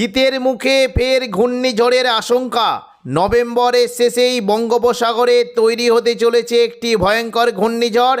শীতের মুখে ফের ঘূর্ণিঝড়ের আশঙ্কা। নভেম্বরের শেষেই বঙ্গোপসাগরে তৈরি হতে চলেছে একটি ভয়ঙ্কর ঘূর্ণিঝড়।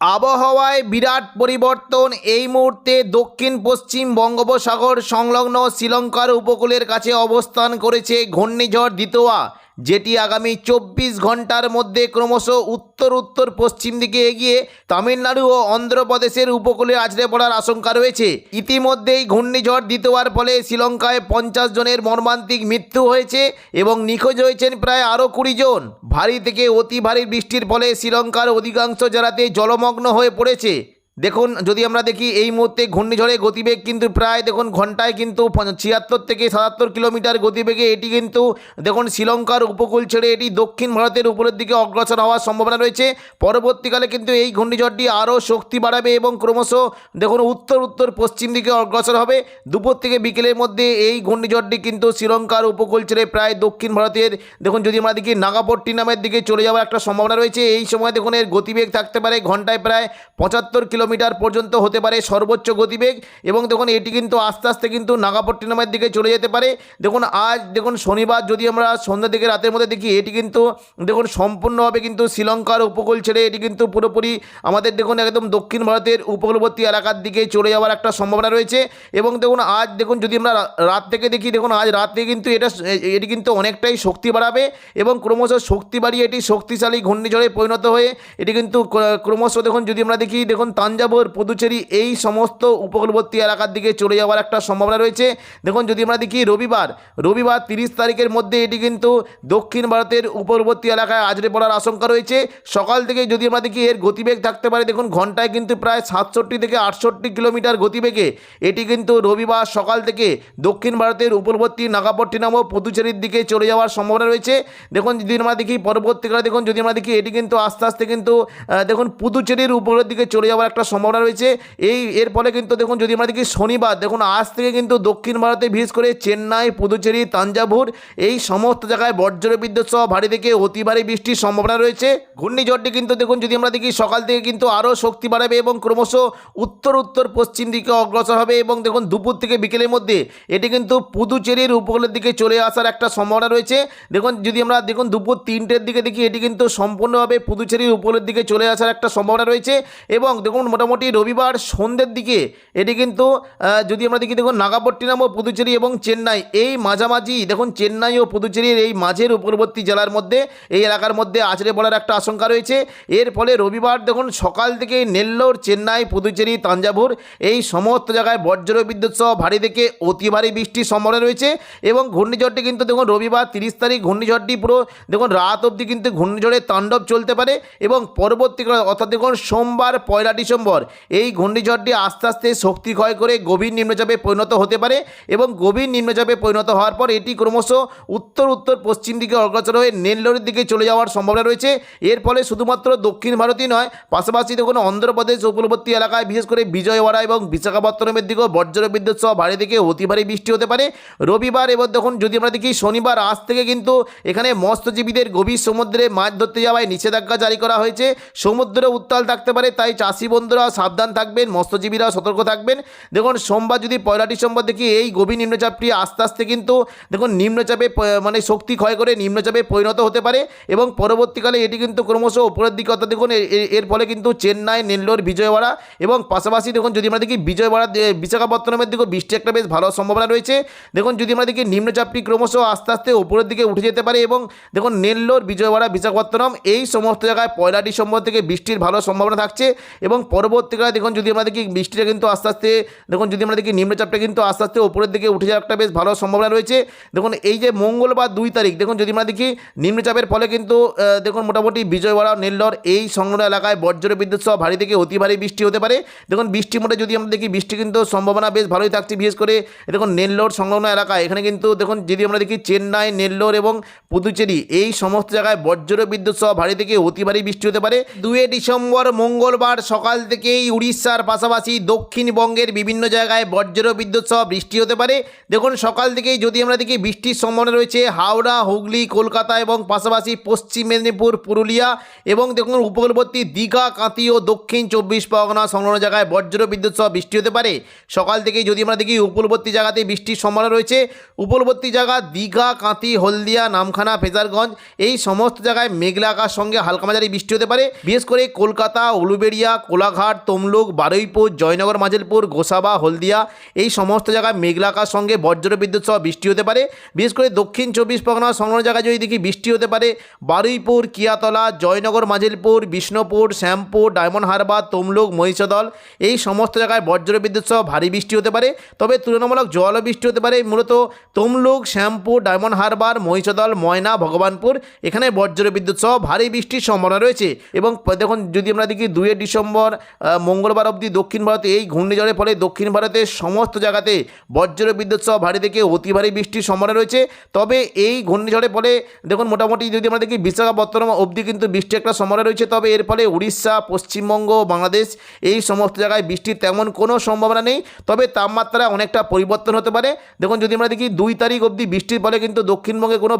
আবহাওয়ায় বিরাট পরিবর্তন এই মুহূর্তে দক্ষিণ, পশ্চিম বঙ্গোপসাগর সংলগ্ন শ্রীলঙ্কার উপকূলের কাছে অবস্থান করেছে ঘূর্ণিঝড় দিতোয়া। যেটি আগামী চব্বিশ ঘণ্টার মধ্যে ক্রমশ উত্তর উত্তর পশ্চিম দিকে এগিয়ে তামিলনাড়ু ও অন্ধ্রপ্রদেশের উপকূলে আছড়ে পড়ার আশঙ্কা রয়েছে। ইতিমধ্যেই ঘূর্ণিঝড় দ্বিতীয়বার ফলে শ্রীলঙ্কায় পঞ্চাশ জনের মর্মান্তিক মৃত্যু হয়েছে এবং নিখোঁজ হয়েছেন প্রায় আরও কুড়ি জন। ভারী থেকে অতি ভারী বৃষ্টির ফলে শ্রীলঙ্কার অধিকাংশ জেলাতে জলমগ্ন হয়ে পড়েছে। দেখুন, যদি আমরা দেখি এই মুহূর্তে ঘূর্ণিঝড়ে গতিবেগ কিন্তু প্রায়, দেখুন, ঘন্টায় কিন্তু ছিয়াত্তর থেকে সাতাত্তর কিলোমিটার গতিবেগে এটি কিন্তু, দেখুন, শ্রীলঙ্কার উপকূল ছেড়ে এটি দক্ষিণ ভারতের উপরের দিকে অগ্রসর হওয়ার সম্ভাবনা রয়েছে। পরবর্তীকালে কিন্তু এই ঘূর্ণিঝড়টি আরও শক্তি বাড়াবে এবং ক্রমশ, দেখুন, উত্তর উত্তর, পশ্চিম দিকে অগ্রসর হবে। দুপুর থেকে বিকেলের মধ্যে এই ঘূর্ণিঝড়টি কিন্তু শ্রীলঙ্কার উপকূল ছেড়ে প্রায় দক্ষিণ ভারতের, দেখুন, যদি আমরা দেখি নাগাপট্টিনামের দিকে চলে যাওয়ার একটা সম্ভাবনা রয়েছে। এই সময়, দেখুন, এর গতিবেগ থাকতে পারে ঘন্টায় প্রায় পঁচাত্তর কিলোমিটার পর্যন্ত হতে পারে সর্বোচ্চ গতিবেগ এবং দেখুন এটি কিন্তু আস্তে আস্তে কিন্তু নাগাপট্টিনামের দিকে চলে যেতে পারে। দেখুন আজ, দেখুন শনিবার যদি আমরা সন্ধ্যা থেকে রাতের মধ্যে দেখি, এটি কিন্তু দেখুন সম্পূর্ণভাবে কিন্তু শ্রীলঙ্কার উপকূল ছেড়ে এটি কিন্তু পুরোপুরি আমাদের দেখুন একদম দক্ষিণ ভারতের উপকূলবর্তী এলাকার দিকে চলে যাওয়ার একটা সম্ভাবনা রয়েছে। এবং দেখুন আজ, দেখুন যদি আমরা রাত থেকে দেখি, দেখুন আজ রাতে কিন্তু এটা এটি কিন্তু অনেকটাই শক্তি বাড়াবে এবং ক্রমশ শক্তি বাড়িয়ে এটি শক্তিশালী ঘূর্ণিঝড়ে পরিণত হয়ে এটি কিন্তু ক্রমশ দেখুন যদি আমরা দেখি, দেখুন তাঞ্জাবুর পুদুচেরি এই সমস্ত উপকূলবর্তী এলাকার দিকে চলে যাওয়ার একটা সম্ভাবনা রয়েছে। দেখুন, যদি আমরা দেখি রবিবার রবিবার তিরিশ তারিখের মধ্যে এটি কিন্তু দক্ষিণ ভারতের উপকূলবর্তী এলাকায় আজরে পড়ার আশঙ্কা রয়েছে। সকাল থেকে যদি আমরা দেখি এর গতিবেগ থাকতে পারে, দেখুন, ঘন্টায় কিন্তু প্রায় সাতষট্টি থেকে আটষট্টি কিলোমিটার গতিবেগে। এটি কিন্তু রবিবার সকাল থেকে দক্ষিণ ভারতের উপকূলবর্তী নাগাপট্টিনাম ও পুদুচেরির দিকে চলে যাওয়ার সম্ভাবনা রয়েছে। দেখুন, যদি আমরা দেখি পরবর্তীকালে, দেখুন, যদি আমরা দেখি এটি কিন্তু আস্তে আস্তে কিন্তু দেখুন, পুদুচেরির উপরের দিকে চলে যাওয়ার একটা সম্ভাবনা রয়েছে। এই এর ফলে কিন্তু দেখুন, যদি আমরা দেখি শনিবার, দেখুন, আজ থেকে কিন্তু দক্ষিণ ভারতে বিশেষ করে চেন্নাই, পুদুচেরি, তাঞ্জাভুর এই সমস্ত জায়গায় বজ্র বিদ্যুৎ সহ ভারী থেকে অতি ভারী বৃষ্টির সম্ভাবনা রয়েছে। ঘূর্ণিঝড়টি কিন্তু দেখুন, যদি আমরা দেখি সকাল থেকে কিন্তু আরও শক্তি বাড়াবে এবং ক্রমশ উত্তর উত্তর, পশ্চিম দিকে অগ্রসর হবে এবং দেখুন, দুপুর থেকে বিকেলের মধ্যে এটি কিন্তু পুদুচেরির উপকূলের দিকে চলে আসার একটা সম্ভাবনা রয়েছে। দেখুন, যদি আমরা দেখুন, দুপুর তিনটের দিকে দেখি, এটি কিন্তু সম্পূর্ণভাবে পুদুচেরির উপকূলের দিকে চলে আসার একটা সম্ভাবনা রয়েছে এবং দেখুন মোটামুটি রবিবার সন্ধ্যের দিকে। এটি কিন্তু যদি আমরা দেখি, দেখুন নাগাপট্টিনাম ও পুদুচেরি এবং চেন্নাই। এই মাঝামাঝি, দেখুন, চেন্নাই ও পুদুচেরির এই মাঝের উপরবর্তী জেলার মধ্যে, এই এলাকার মধ্যে আছড়ে পড়ার একটা আশঙ্কা রয়েছে। এর ফলে রবিবার, দেখুন, সকাল থেকে নেল্লোর, চেন্নাই, পুদুচেরি, তাঞ্জাভুর, এই সমস্ত জায়গায় বজ্র বিদ্যুৎ সহ ভারী থেকে অতি ভারী বৃষ্টির সম্ভাবনা রয়েছে। এবং ঘূর্ণিঝড়টি কিন্তু, দেখুন, রবিবার তিরিশ তারিখ ঘূর্ণিঝড়টি পুরো, দেখুন, রাত অবধি কিন্তু ঘূর্ণিঝড়ের তাণ্ডব চলতে পারে। এবং পরবর্তীকালে, অর্থাৎ, দেখুন, সোমবার পয়লা ডিসেম্বর এই ঘূর্ণিঝড়টি আস্তে আস্তে শক্তি ক্ষয় করে গভীর নিম্নচাপে পরিণত হতে পারে এবং গভীর নিম্নচাপে পরিণত হওয়ার পর এটি ক্রমশ উত্তর উত্তর, পশ্চিম দিকে অগ্রসর হয়ে নেল্লোরের দিকে চলে যাওয়ার সম্ভাবনা রয়েছে। এর ফলে শুধুমাত্র দক্ষিণ ভারতই নয়, পাশাপাশি দেখুন অন্ধ্রপ্রদেশ, উপকূলবর্তী এলাকায়, বিশেষ করে বিজয়ওয়াড়া এবং বিশাখাপত্তনমের দিকেও বজ্র বিদ্যুৎ সহ ভারী থেকে অতি ভারী বৃষ্টি হতে পারে। রবিবার এবং দেখুন, যদি আমরা দেখি শনিবার আজ থেকে কিন্তু এখানে মৎস্যজীবীদের গভীর সমুদ্রে মাছ ধরতে যাওয়ায় নিষেধাজ্ঞা জারি করা হয়েছে। সমুদ্র উত্তাল থাকতে পারে, তাই চাষি বন্ধুরা সাবধান থাকবেন, মৎস্যজীবীরা সতর্ক থাকবেন। দেখুন, সোমবার যদি পয়লা ডিসেম্বর দেখি, এই গভীর নিম্নচাপটি আস্তে আস্তে কিন্তু, দেখুন, নিম্নচাপে মানে শক্তি ক্ষয় করে নিম্নচাপে পরিণত হতে পারে এবং পরবর্তীকালে এটি কিন্তু ক্রমশ উপরের দিকে, অর্থাৎ দেখুন এর ফলে কিন্তু চেন্নাই, নেল্লোর, বিজয়ওয়াড়া এবং পাশাপাশি দেখুন, যদি আমরা দেখি, বিজয়ওয়াড়া বিশাখাপত্তনমের দিকেও বৃষ্টি একটা বেশ ভালো সম্ভাবনা রয়েছে। দেখুন, যদি আমরা দেখি, নিম্নচাপটি ক্রমশ আস্তে আস্তে উপরের দিকে উঠে যেতে পারে এবং দেখুন, নেল্লোর, বিজয়ওয়াড়া, বিশাখাপত্তনম এই সমস্ত জায়গায় পয়লা ডিসেম্বর থেকে বৃষ্টির ভালো সম্ভাবনা থাকছে এবং পরবর্তীকালে দেখুন যদি আমরা দেখি বৃষ্টিটা কিন্তু আস্তে আস্তে, দেখুন যদি আমরা দেখি নিম্নচাপটা কিন্তু আস্তে আস্তে ওপরের দিকে উঠে যাওয়ার একটা বেশ ভালো সম্ভাবনা রয়েছে। দেখুন এই যে মঙ্গলবার দুই তারিখ, দেখুন যদি আমরা দেখি নিম্নচাপের ফলে কিন্তু দেখুন মোটামুটি বিজয়ওয়াড়া, নেল্লর এই সংলগ্ন এলাকায় বজ্র বিদ্যুৎ সহ ভারী থেকে অতি ভারী বৃষ্টি হতে পারে। দেখুন বৃষ্টি মোটে যদি আমরা দেখি বৃষ্টি কিন্তু সম্ভাবনা বেশ ভালোই থাকছে। বিশেষ করে, দেখুন নেল্লোর সংলগ্ন এলাকায়, এখানে কিন্তু দেখুন যদি আমরা দেখি চেন্নাই, নেল্লোর এবং পুদুচেরি এই সমস্ত জায়গায় বজ্র বিদ্যুৎ সহ ভারী থেকে অতি ভারী বৃষ্টি হতে পারে। দুয়ে ডিসেম্বর, মঙ্গলবার সকাল থেকেই উড়িষ্যার পাশাপাশি দক্ষিণবঙ্গের বিভিন্ন জায়গায় বজ্র বিদ্যুৎ সহ বৃষ্টি হতে পারে। দেখুন, সকাল থেকেই যদি আমরা দেখি, বৃষ্টির সম্ভাবনা রয়েছে হাওড়া, হুগলি, কলকাতা এবং পাশাপাশি পশ্চিম মেদিনীপুর, পুরুলিয়া এবং দেখুন, উপকূলবর্তী দীঘা কাঁতি ও দক্ষিণ চব্বিশ পরগনা সংলগ্ন জায়গায় বজ্র বিদ্যুৎ সহ বৃষ্টি হতে পারে। সকাল থেকেই যদি আমরা দেখি, উপকূলবর্তী জায়গাতে বৃষ্টির সম্ভাবনা রয়েছে। উপকূলবর্তী জায়গা দীঘা কাঁতি হলদিয়া, নামখানা, ফেজারগঞ্জ এই সমস্ত জায়গায় মেঘলা আকাশ সঙ্গে হালকা মাঝারি বৃষ্টি হতে পারে। বিশেষ করে কলকাতা, উলুবেড়িয়া, কোলাঘাট তমলুক, বারুইপুর, জয়নগর মাঝেলপুর গোসাবা, হলদিয়া, এই সমস্ত জায়গায় মেঘলাকার সঙ্গে বজ্র বিদ্যুৎ সহ বৃষ্টি হতে পারে। বিশেষ করে দক্ষিণ চব্বিশ পরগনা সংলগ্ন জায়গায় যদি দেখি বৃষ্টি হতে পারে, বারুইপুর, কিয়াতলা, জয়নগর মাঝেলপুর বিষ্ণুপুর, শ্যামপুর, ডায়মন্ড হারবার, তমলুক, মহিষদল, এই সমস্ত জায়গায় বজ্র বিদ্যুৎ সহ ভারী বৃষ্টি হতে পারে। তবে তুলনামূলক জল বৃষ্টি হতে পারে, মূলত তমলুক, শ্যামপুর, ডায়মন্ড হারবার, মহিষদল, ময়না, ভগবানপুর, এখানে বজ্র বিদ্যুৎ সহ ভারী বৃষ্টির সম্ভাবনা রয়েছে। এবং দেখুন, যদি আমরা দেখি দুই ডিসেম্বর মঙ্গলবার অবধি দক্ষিণ ভারতে এই ঘূর্ণিঝড়ের ফলে দক্ষিণ ভারতের সমস্ত জায়গাতে বজ্র বিদ্যুৎ সহ ভারী থেকে অতি ভারী বৃষ্টির সম্ভাবনা রয়েছে। তবে এই ঘূর্ণিঝড়ের ফলে দেখুন, মোটামুটি যদি আমরা দেখি বিশাখাপত্তনম অবধি কিন্তু বৃষ্টির একটা সম্ভাবনা রয়েছে। তবে এর ফলে উড়িষ্যা, পশ্চিমবঙ্গ, বাংলাদেশ এই সমস্ত জায়গায় বৃষ্টির তেমন কোনো সম্ভাবনা নেই। তবে তাপমাত্রা অনেকটা পরিবর্তন হতে পারে। দেখুন, যদি আমরা দেখি দুই তারিখ অবধি বৃষ্টির ফলে কিন্তু দক্ষিণবঙ্গে কোনো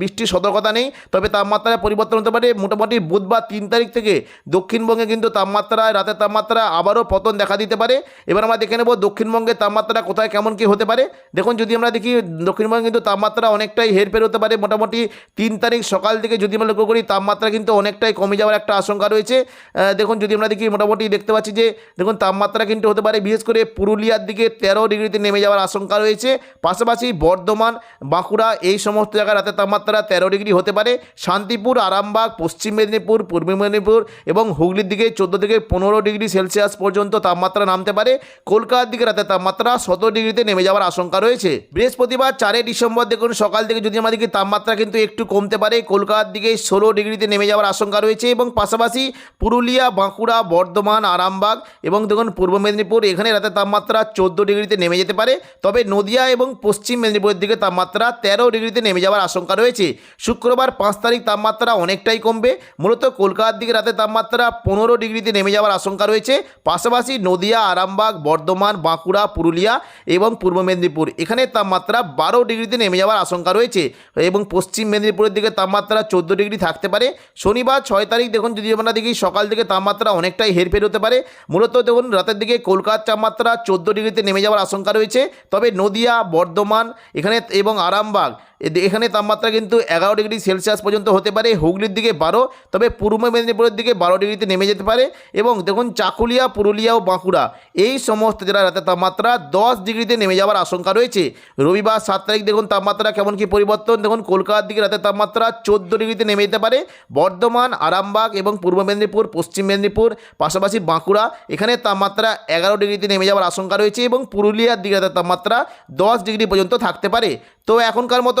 বৃষ্টির সতর্কতা নেই। তবে তাপমাত্রায় পরিবর্তন হতে পারে। মোটামুটি বুধবার তিন তারিখ থেকে দক্ষিণবঙ্গে কিন্তু তাপমাত্রায় রাতের তাপমাত্রা আবারও পতন দেখা দিতে পারে। এবার আমরা দেখে নেব দক্ষিণবঙ্গের তাপমাত্রা কোথায়, কেমন কী হতে পারে। দেখুন, যদি আমরা দেখি দক্ষিণবঙ্গে কিন্তু তাপমাত্রা অনেকটাই হেরফের হতে পারে। মোটামুটি তিন তারিখ সকাল থেকে যদি আমরা লক্ষ্য করি, তাপমাত্রা কিন্তু অনেকটাই কমে যাওয়ার একটা আশঙ্কা রয়েছে। দেখুন, যদি আমরা দেখি মোটামুটি দেখতে পাচ্ছি যে, দেখুন, তাপমাত্রা কিন্তু হতে পারে, বিশেষ করে পুরুলিয়ার দিকে তেরো ডিগ্রিতে নেমে যাওয়ার আশঙ্কা রয়েছে। পাশাপাশি বর্ধমান, বাঁকুড়া এই সমস্ত জায়গায় রাতের তাপমাত্রা তেরো ডিগ্রি হতে পারে। শান্তিপুর, আরামবাগ, পশ্চিম মেদিনীপুর, পূর্ব মেদিনীপুর এবং হুগলির দিকে চোদ্দ থেকে পনেরো ডিগ্রি সেলসিয়াস পর্যন্ত তাপমাত্রা নামতে পারে। কলকাতার দিকে রাতের তাপমাত্রা সতেরো ডিগ্রিতে নেমে যাওয়ার আশঙ্কা রয়েছে। বৃহস্পতিবার চারই ডিসেম্বর দেখুন, সকাল থেকে যদি আমাদেরকে তাপমাত্রা কিন্তু একটু কমতে পারে, কলকাতার দিকে ষোলো ডিগ্রিতে নেমে যাওয়ার আশঙ্কা রয়েছে এবং পাশাপাশি পুরুলিয়া, বাঁকুড়া, বর্ধমান, আরামবাগ এবং দেখুন, পূর্ব মেদিনীপুর, এখানে রাতের তাপমাত্রা চোদ্দ ডিগ্রিতে নেমে যেতে পারে। তবে নদিয়া এবং পশ্চিম মেদিনীপুরের দিকে তাপমাত্রা তেরো ডিগ্রিতে নেমে যাওয়ার আশঙ্কা রয়েছে। শুক্রবার পাঁচ তারিখ তাপমাত্রা অনেকটাই কমবে। মূলত কলকাতার দিকে রাতের তাপমাত্রা পনেরো ডিগ্রিতে নেমে যাওয়ার আশঙ্কা রয়েছে। পাশাপাশি নদিয়া, আরামবাগ, বর্ধমান, বাঁকুড়া, পুরুলিয়া এবং পূর্ব মেদিনীপুর। এখানে তাপমাত্রা বারো ডিগ্রিতে নেমে যাওয়ার আশঙ্কা রয়েছে এবং পশ্চিম মেদিনীপুরের দিকে তাপমাত্রা চোদ্দ ডিগ্রি থাকতে পারে। শনিবার ছয় তারিখ দেখুন যদি আমরা দেখি সকাল থেকে তাপমাত্রা অনেকটাই হেরফের হতে পারে। মূলত দেখুন, রাতের দিকে কলকাতার তাপমাত্রা চোদ্দ ডিগ্রিতে নেমে যাওয়ার আশঙ্কা রয়েছে। তবে নদিয়া, বর্ধমান এখানে এবং আরামবাগ এখানে তাপমাত্রা কিন্তু এগারো ডিগ্রি সেলসিয়াস পর্যন্ত হতে পারে, হুগলির দিকে বারো, তবে পূর্ব মেদিনীপুরের দিকে বারো ডিগ্রিতে নেমে যেতে পারে এবং দেখুন চাকুলিয়া, পুরুলিয়া ও বাঁকুড়া, এই সমস্ত জেলার রাতে তাপমাত্রা দশ ডিগ্রিতে নেমে যাওয়ার আশঙ্কা রয়েছে। রবিবার সাত তারিখ দেখুন তাপমাত্রা কেমন কি পরিবর্তন, দেখুন কলকাতার দিকে রাতের তাপমাত্রা চোদ্দ ডিগ্রিতে নেমে যেতে পারে। বর্ধমান, আরামবাগ এবং পূর্ব মেদিনীপুর, পশ্চিম মেদিনীপুর, পাশাপাশি বাঁকুড়া, এখানে তাপমাত্রা এগারো ডিগ্রিতে নেমে যাওয়ার আশঙ্কা রয়েছে এবং পুরুলিয়ার দিকে রাতের তাপমাত্রা দশ ডিগ্রি পর্যন্ত থাকতে পারে। তো এখনকার মতো